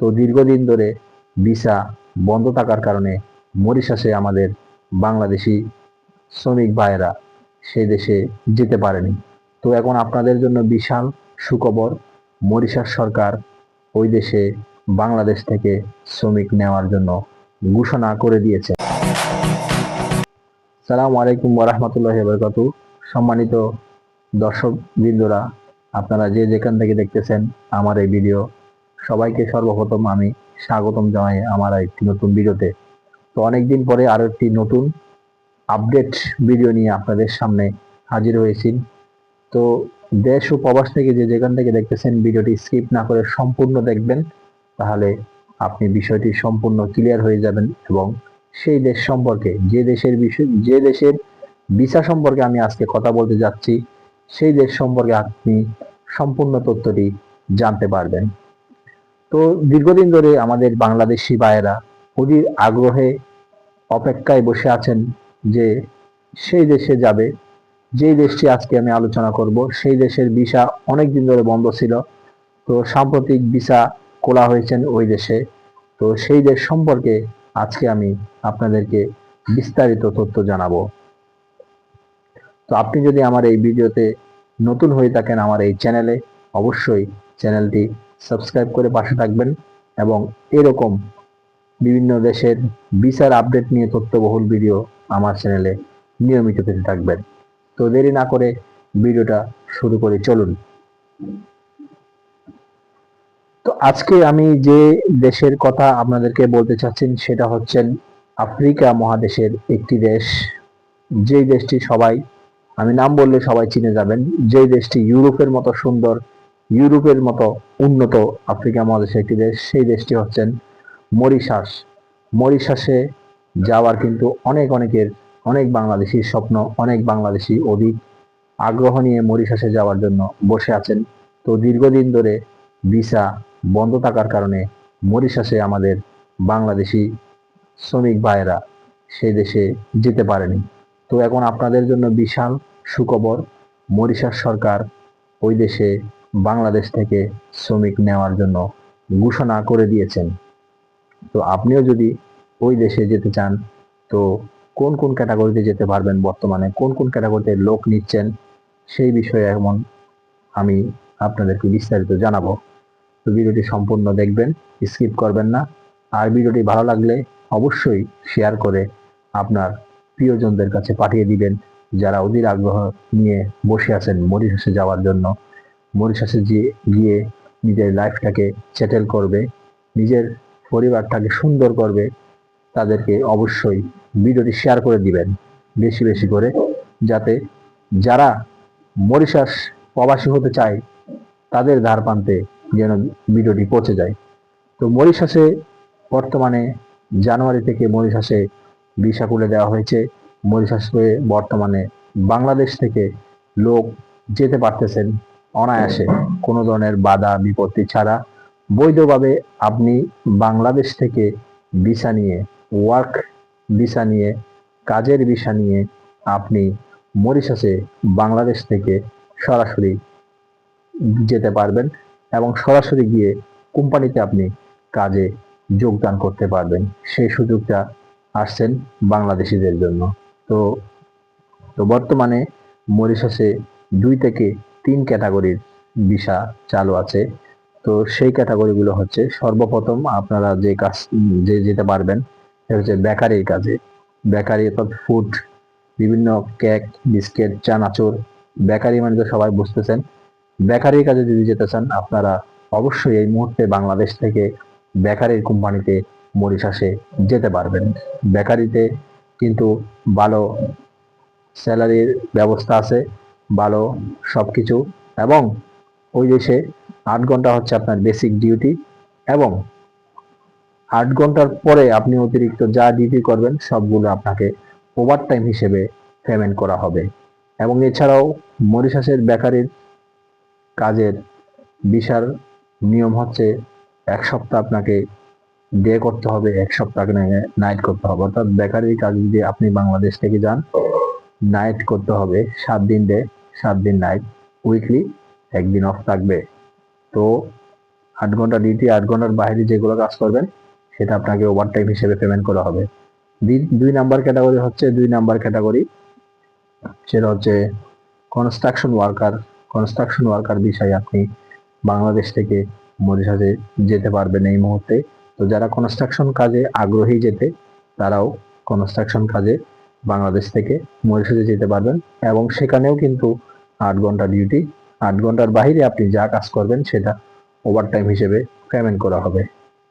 তো দীর্ঘদিন ধরে ভিসা বন্ধ থাকার কারণে মরিশাসে আমাদের বাংলাদেশি শ্রমিক ভাইয়েরা সেই দেশে যেতে পারেনি। তো এখন আপনাদের জন্য বিশাল সুখবর, মরিশাস সরকার ওই দেশে বাংলাদেশ থেকে শ্রমিক নেওয়ার জন্য ঘোষণা করে দিয়েছে। সালাম আলাইকুম ওরহমতুল্লাহ বরকাতু সম্মানিত দর্শক বৃন্দরা, আপনারা যে যেখান থেকে দেখতেছেন আমার এই ভিডিও সবাইকে সর্বপ্রথম আমি স্বাগতম জানাই আমার একটি নতুন ভিডিওতে। তো অনেকদিন পরে আরও একটি নতুন আপডেট ভিডিও নিয়ে আপনাদের সামনে হাজির হয়েছি। তো দেশ ও প্রবাস থেকে যে যেখান থেকে দেখতেছেন ভিডিওটি স্কিপ না করে সম্পূর্ণ দেখবেন, তাহলে আপনি বিষয়টি সম্পূর্ণ ক্লিয়ার হয়ে যাবেন এবং সেই দেশ সম্পর্কে, যে দেশের বিষয়, যে দেশের ভিসা সম্পর্কে আমি আজকে কথা বলতে যাচ্ছি, সেই দেশ সম্পর্কে আপনি সম্পূর্ণ তথ্যটি জানতে পারবেন। তো দীর্ঘদিন ধরে আমাদের বাংলাদেশি ভাইয়েরা অধীর আগ্রহে অপেক্ষায় বসে আছেন যে সেই দেশে যাবে। যেই দেশটি আজকে আমি আলোচনা করব, সেই দেশের ভিসা অনেক দিন ধরে বন্ধ ছিল। তো সাম্প্রতিক ভিসা খোলা হয়েছেন ওই দেশে। তো সেই দেশ সম্পর্কে আজকে আমি আপনাদেরকে বিস্তারিত তথ্য জানাব। তো আপনি যদি আমার এই ভিডিওতে নতুন হয়ে থাকেন আমার এই চ্যানেলে, অবশ্যই চ্যানেলটি সাবস্ক্রাইব করে পাশে থাকবেন এবং এরকম বিভিন্ন দেশের বিচার আপডেট নিয়ে তথ্যবহুল ভিডিও আমার চ্যানেলে নিয়মিত পেতে থাকবেন। তো দেরি না করে ভিডিওটা শুরু করে, চলুন। তো আজকে আমি যে দেশের কথা আপনাদেরকে বলতে চাচ্ছেন সেটা হচ্ছেন আফ্রিকা মহাদেশের একটি দেশ। যেই দেশটি সবাই, আমি নাম বললে সবাই চিনে যাবেন, যেই দেশটি ইউরোপের মতো সুন্দর ইউরোপের মতো উন্নত আফ্রিকা মহাদেশের একটি দেশ, সেই দেশটি হচ্ছেন মরিশাস। মরিশাসে যাওয়ার কিন্তু অনেক অনেকের, অনেক বাংলাদেশির স্বপ্ন, অনেক বাংলাদেশি অধিক আগ্রহ নিয়ে মরিশাসে যাওয়ার জন্য বসে আছেন। তো দীর্ঘদিন ধরে ভিসা বন্ধ থাকার কারণে মরিশাসে আমাদের বাংলাদেশি শ্রমিক ভাইয়েরা সেই দেশে যেতে পারেনি। তো এখন আপনাদের জন্য বিশাল সুখবর, মরিশাস সরকার ওই দেশে বাংলাদেশ থেকে শ্রমিক নেওয়ার জন্য ঘোষণা করে দিয়েছেন। তো আপনিও যদি ওই দেশে যেতে চান, তো কোন কোন ক্যাটাগরিতে যেতে পারবেন বর্তমানে? কোন কোন ক্যাটাগরিতে লোক নিচ্ছেন? সেই বিষয়ে এমন আমি আপনাদেরকে বিস্তারিত জানাব। তো ভিডিওটি সম্পূর্ণ দেখবেন, স্কিপ করবেন না। আর ভিডিওটি ভালো লাগলে অবশ্যই শেয়ার করে আপনার প্রিয়জনদের কাছে পাঠিয়ে দিবেন, যারা অধীর আগ্রহ নিয়ে বসে আছেন মরিশাসে যাওয়ার জন্য। মরিশাসে যে গিয়ে নিজের লাইফটাকে সেটেল করবে, নিজের পরিবারটাকে সুন্দর করবে, তাদেরকে অবশ্যই ভিডিওটি শেয়ার করে দিবেন বেশি বেশি করে, যাতে যারা মরিশাস প্রবাসী হতে চায়, তাদের ধার প্রান্তে যেন ভিডিওটি পৌঁছে যায়। তো মরিশাসে বর্তমানে জানুয়ারি থেকে মরিশাসে ভিসা খুলে দেওয়া হয়েছে। মরিশাসে বর্তমানে বাংলাদেশ থেকে লোক যেতে পারতেছেন অনায়াসে কোনো ধরনের বাধা, বিপত্তি ছাড়া বৈধভাবে আপনি বাংলাদেশ থেকে ভিসা নিয়ে ওয়ার্ক ভিসা নিয়ে, কাজের ভিসা নিয়ে আপনি মরিশাসে বাংলাদেশ থেকে সরাসরি যেতে পারবেন এবং সরাসরি গিয়ে কোম্পানিতে আপনি কাজে যোগদান করতে পারবেন। সেই সুযোগটা আসছেন বাংলাদেশিদের জন্য। তো তো বর্তমানে মরিশাসে দুই থেকে তিন ক্যাটাগরির ভিসা চালু আছে। তো সেই ক্যাটাগরিগুলো হচ্ছে সর্বপ্রথম আপনারা যে কাজ, যে যেতে পারবেন, সেটা হচ্ছে বেকারির কাজে। বেকারি অর্থাৎ ফুড বিভিন্ন কেক বিস্কিট চানাচুর, বেকারি মানে তো সবাই বুঝতেছেন। বেকারির কাজে যদি যেতে চান, আপনারা অবশ্যই এই মুহূর্তে বাংলাদেশ থেকে বেকারির কোম্পানিতে মরিশাসে যেতে পারবেন। বেকারিতে কিন্তু ভালো স্যালারির ব্যবস্থা আছে। ভালো সব কিছু এবং ওই দেশে আট ঘণ্টা হচ্ছে আপনার বেসিক ডিউটি এবং আট ঘণ্টার পরে আপনি অতিরিক্ত যা ডিউটি করবেন, সবগুলো আপনাকে ওভার টাইম হিসেবে পেমেন্ট করা হবে। এবং এছাড়াও মরিশাসের বেকারির কাজের বিশাল নিয়ম হচ্ছে এক সপ্তাহ আপনাকে ডে করতে হবে, এক সপ্তাহ নাইট করতে হবে। অর্থাৎ বেকারির কাজ যদি আপনি বাংলাদেশ থেকে যান নাইট করতে হবে, সাত দিন ডে। সাত দিন নাইট উইকলি একদিন অফ থাকবে। তো আট ঘণ্টা ডিউটি আট ঘণ্টার বাইরে যেগুলো কাজ করবেন, সেটা আপনাকে ওভার টাইম হিসেবে পেমেন্ট করা হবে। দুই- নাম্বার ক্যাটাগরি হচ্ছে, দুই নাম্বার ক্যাটাগরি সেটা হচ্ছে কনস্ট্রাকশন ওয়ার্কার কনস্ট্রাকশন ওয়ার্কার বিষয়ে আপনি বাংলাদেশ থেকে মরিশাসে যেতে পারবেন এই মুহূর্তে। তো যারা কনস্ট্রাকশন কাজে আগ্রহী যেতে, তারাও কনস্ট্রাকশন কাজে বাংলাদেশ থেকে মরিশাসে যেতে পারবেন এবং সেখানেও কিন্তু আট ঘণ্টা ডিউটি আট ঘণ্টার বাইরে আপনি যা কাজ করবেন সেটা ওভার টাইম হিসেবে পেমেন্ট করা হবে।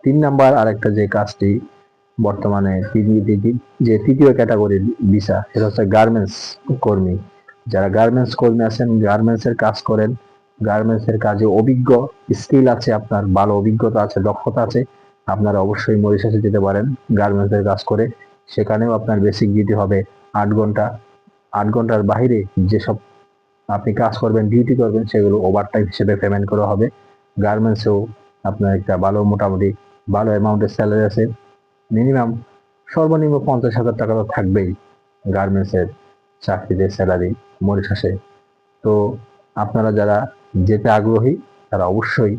তিন নাম্বার আরেকটা যে কাজটি বর্তমানে যে তৃতীয় ক্যাটাগরির ভিসা সেটা হচ্ছে গার্মেন্টস কর্মী। যারা গার্মেন্টস কর্মী আছেন গার্মেন্টস এর কাজ করেন গার্মেন্টস এর কাজে অভিজ্ঞ স্কিল আছে আপনার, ভালো অভিজ্ঞতা আছে, দক্ষতা আছে, আপনারা অবশ্যই মরিশাসে যেতে পারেন গার্মেন্টস এর কাজ করে। সেখানেও আপনার বেসিক ডিউটি হবে আট ঘণ্টা। আট ঘণ্টার বাইরে যেসব আপনি কাজ করবেন ডিউটি করবেন, সেগুলো ওভার টাইম হিসেবে পেমেন্ট করা হবে। গার্মেন্টসেও আপনার একটা ভালো, মোটামুটি ভালো অ্যামাউন্টের স্যালারি আছে। মিনিমাম সর্বনিম্ন পঞ্চাশ হাজার টাকা তো থাকবেই গার্মেন্টসের চাকরিতে স্যালারি মরিশাসে তো আপনারা যারা যেতে আগ্রহী, তারা অবশ্যই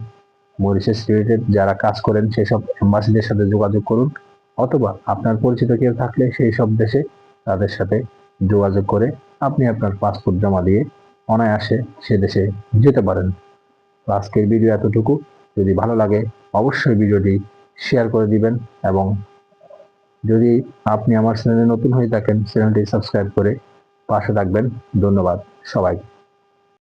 মরিশাস রিলেটেড যারা কাজ করেন, সেসব এম্বাসিদের সাথে যোগাযোগ করুন। অথবা আপনার পরিচিত কেউ থাকলে সেই সব দেশে তাদের সাথে যোগাযোগ করে আপনি আপনার পাসপোর্ট জমা দিয়ে অনায়াসে সে দেশে যেতে পারেন। আজকের ভিডিও এতটুকু। যদি ভালো লাগে, অবশ্যই ভিডিওটি শেয়ার করে দিবেন এবং যদি আপনি আমার চ্যানেলে নতুন হয়ে থাকেন, চ্যানেলটি সাবস্ক্রাইব করে পাশে থাকবেন। ধন্যবাদ সবাইকে।